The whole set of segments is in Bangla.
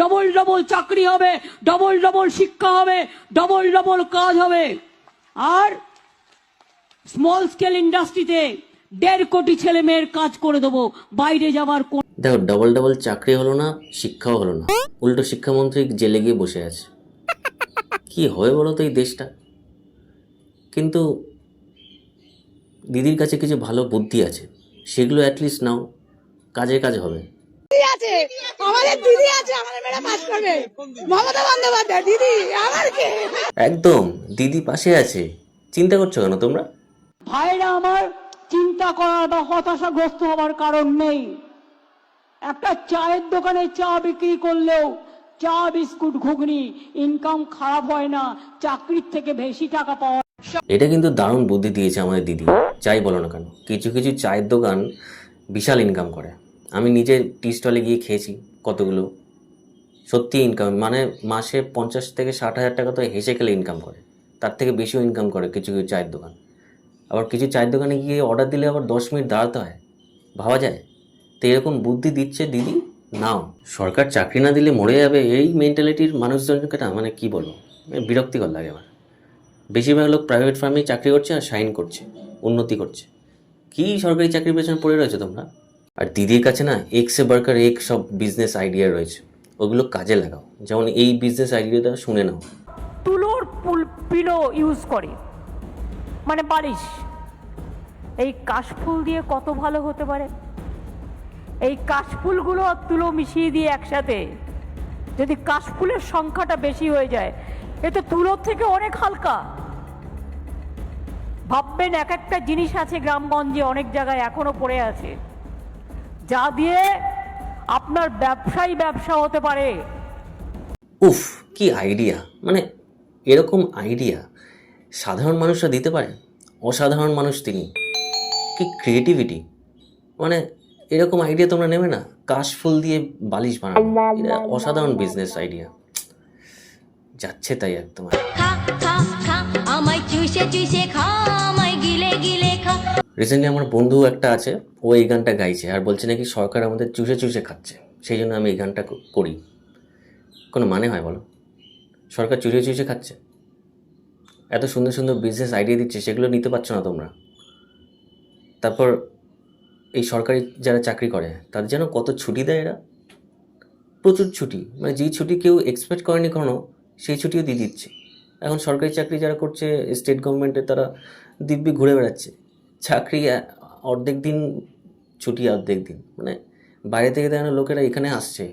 ডবল ডবল চাকরি হবে ডবল ডবল শিক্ষা হবে ডবল ডবল কাজ হবে। আর স্মল স্কেল ইন্ডাস্ট্রিতে দেড় কোটি ছেলে মেয়ের কাজ করে দেবো বাইরে যাবার কোন দেখো ডবল ডবল চাকরি হলো না শিক্ষাও হলো না। উল্টো শিক্ষামন্ত্রী জেলে গিয়ে বসে আছে। কি হয় বলো তো এই দেশটা? কিন্তু দিদির কাছে কিছু ভালো বুদ্ধি আছে। সেগুলো অ্যাটলিস্ট নাও। কাজে কাজ হবে। আছে। আমাদের দিদি আছে আমাদের মেয়েরা পাস করবে। মমতা বন্দ্যোপাধ্যায় দিদি আমার কে? একদম দিদি পাশে আছে। চিন্তা করছ কেন তোমরা? ভাইরা আমার চিন্তা করার বা হতাশাগ্রস্ত হওয়ার কারণ নেই। একটা চায়ের দোকানে চা বিক্রি করলেও চা বিস্কুট ঘুগনি ইনকাম খারাপ হয় না চাকরির থেকে বেশি টাকা পাওয়া এটা কিন্তু দারুণ বুদ্ধি দিয়েছে আমাদের দিদি। চাই বলো না কেন? কিছু কিছু চায়ের দোকান বিশাল ইনকাম করে। আমি নিজে টি স্টলে গিয়ে খেয়েছি কতগুলো? সত্যি ইনকাম মানে মাসে পঞ্চাশ থেকে ষাট হাজার টাকা তো হেসে খেলে ইনকাম করে। তার থেকে বেশিও ইনকাম করে কিছু কিছু চায়ের দোকান। আবার কিছু চায়ের দোকানে গিয়ে অর্ডার দিলে আবার দশ মিনিট দাঁড়াতে হয়। ভাবা যায়? তো এরকম বুদ্ধি দিচ্ছে দিদি, নাও। সরকার চাকরি না দিলে মরে যাবে এই মেন্টালিটির মানুষজনকে না মানে কি বলব? বিরক্তিকর লাগে আমার। বেশিরভাগ লোক প্রাইভেট ফার্মেই চাকরি করছে আর সাইন করছে, উন্নতি করছে। কি সরকারি চাকরির পেছনে পড়ে রয়েছে তোমরা? আর দিদির কাছে না এক্সে বার্কার এক সব বিজনেস আইডিয়া রয়েছে। ওগুলো কাজে লাগাও। যেমন এই বিজনেস আইডিয়াটা শুনে নাও। তুলোর পুল ইউজ করে। মানে বালিশ। এই কাশফুল দিয়ে কত ভালো হতে পারে? এই কাশফুলগুলো আর তুলো মিশিয়ে দিয়ে একসাথে। যদি কাশফুলের সংখ্যাটা বেশি হয়ে যায়, এ তো তুলোর থেকে অনেক হালকা। ভাববেন এক একটা জিনিস আছে গ্রামগঞ্জে অনেক জায়গায় এখনও পড়ে আছে। যা দিয়ে আপনার ব্যবসাই ব্যবসা হতে পারে। উফ কি আইডিয়া মানে এরকম আইডিয়া সাধারণ মানুষরা দিতে পারে অসাধারণ মানুষ তিনি। কি ক্রিয়েটিভিটি মানে এরকম আইডিয়া তোমরা নেবে না কাশফুল দিয়ে বালিশ বানানো। এটা অসাধারণ বিজনেস আইডিয়া যাচ্ছে তাই একদম। খা খা খা আমায় চুষে চুষে খা আমায় গিলে গিলে খা। রিসেন্টলি আমার বন্ধু একটা আছে ও এই গানটা গাইছে আর বলছে নাকি সরকার আমাদের চুষে চুষে খাচ্ছে। সেই জন্য আমি এই গানটা করি। কোনো মানে হয় বলো? সরকার চুষে চুষে খাচ্ছে? এত সুন্দর সুন্দর বিজনেস আইডিয়া দিচ্ছে, সেগুলো নিতে পারছ না তোমরা। তারপর এই সরকারি যারা চাকরি করে, তাদের যেন কত ছুটি দেয় এরা? প্রচুর ছুটি। মানে যেই ছুটি কেউ এক্সপেক্ট করেনি কোনো, সেই ছুটিও দিয়ে দিচ্ছে। এখন সরকারি চাকরি যারা করছে স্টেট গভর্নমেন্টে তারা দিব্যি ঘুরে বেড়াচ্ছে। চাকরি অর্ধেক দিন ছুটি অর্ধেক দিন। মানে বাইরে থেকে দেখানো লোকেরা এখানে আসছে।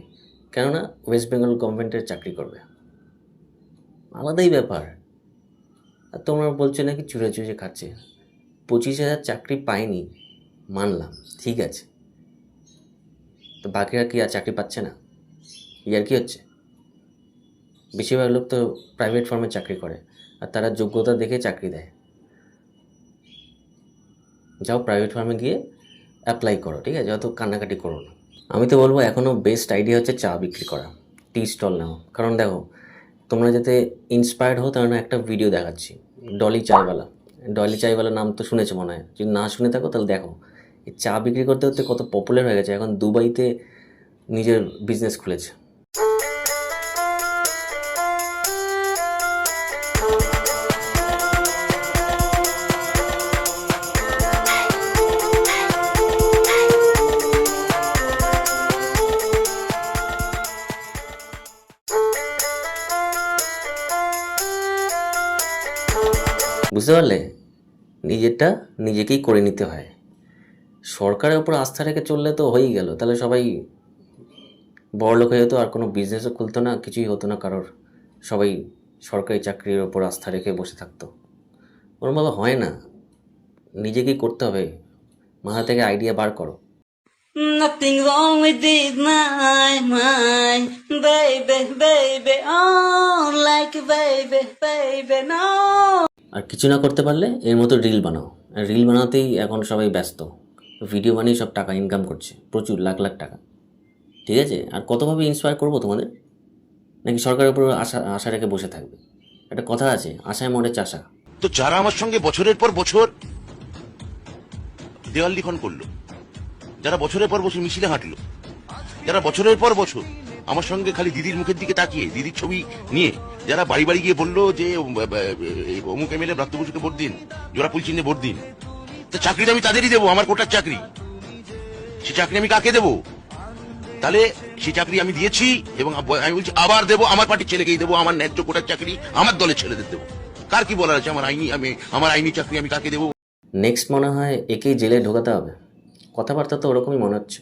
কেননা ওয়েস্ট বেঙ্গল গভর্নমেন্টের চাকরি করবে। আলাদাই ব্যাপার। আর তোমরা বলছো নাকি চুরে চুরে খাচ্ছে? পঁচিশ হাজার চাকরি পায়নি মানলাম, ঠিক আছে। তো বাকিরা কি আর চাকরি পাচ্ছে না? ইয়ার কি হচ্ছে? বেশিরভাগ লোক তো প্রাইভেট ফার্মে চাকরি করে। আর তারা যোগ্যতা দেখে চাকরি দেয়। যাও প্রাইভেট ফার্মে গিয়ে অ্যাপ্লাই করো, ঠিক আছে? অত কান্নাকাটি করো না। আমি তো বলব এখনও বেস্ট আইডিয়া হচ্ছে চা বিক্রি করা, টি স্টল নাও কারণ দেখো, তোমরা যাতে ইন্সপায়ার্ড হও, তার একটা ভিডিও দেখাচ্ছি। ডলি চাইওয়ালা ডলি চাইওয়ালা নাম তো শুনেছো মনে হয়? যদি না শুনে থাকো, তাহলে দেখো। এই চা বিক্রি করতে করতে কত পপুলার হয়ে গেছে। এখন দুবাইতে নিজের বিজনেস খুলেছে। বুঝতে পারলে? নিজেরটা নিজেকেই করে নিতে হয়। সরকারের উপর আস্থা রেখে চললে তো হয়েই গেল। তাহলে সবাই বড়লোক হয়ে যেত আর কোনো বিজনেসও খুলতো না কিছুই হতো না কারোর। সবাই সরকারি চাকরির ওপর আস্থা রেখে বসে থাকতো। ওরমভাবে হয় না। নিজেকেই করতে হবে। মাথা থেকে আইডিয়া বার করো। Nothing wrong with this, my, my baby, baby, oh, like baby, baby, no. আর কিছু না করতে পারলে এর মতো রিল বানাও। আর রিল বানাতেই এখন সবাই ব্যস্ত। ভিডিও বানিয়ে সব টাকা ইনকাম করছে। প্রচুর, লাখ লাখ টাকা। ঠিক আছে? আর কতভাবে ইন্সপায়ার করব তোমাদের? নাকি সরকারের উপর আশা আশা রেখে বসে থাকবে? একটা কথা আছে, আশায় মরে চাষা। তো যারা আমার সঙ্গে বছরের পর বছর দেওয়াল লিখন করল, যারা বছরের পর বছর মিছিলে হাঁটলো, যারা বছরের পর বছর আমার সঙ্গে খালি দিদির মুখের দিকে তাকিয়ে, দিদির ছবি নিয়ে। যারা বাড়ি বাড়ি গিয়ে বলল যে অমুক এমএলএ ব্রাত্য ভোট দিন, জোড়া ফুল চিহ্নে ভোট দিন, তো চাকরিটা আমি তাদেরই দেবো, আমার কোটার চাকরি। সে চাকরি আমি কাকে দেবো? তাহলে সেই চাকরি আমি দিয়েছি এবং আমি বলছি আবার দেবো আমার পার্টির ছেলেকেই দেবো, আমার ন্যায্য কোটার চাকরি, আমার দলের ছেলেদের দেবো। কার কি বলার আছে? আমার আইনি, আমি, আমার আইনি চাকরি আমি কাকে দেবো? নেক্সট মনে হয় একেই জেলে ঢোকাতে হবে। কথাবার্তা তো ওরকমই মনে হচ্ছে।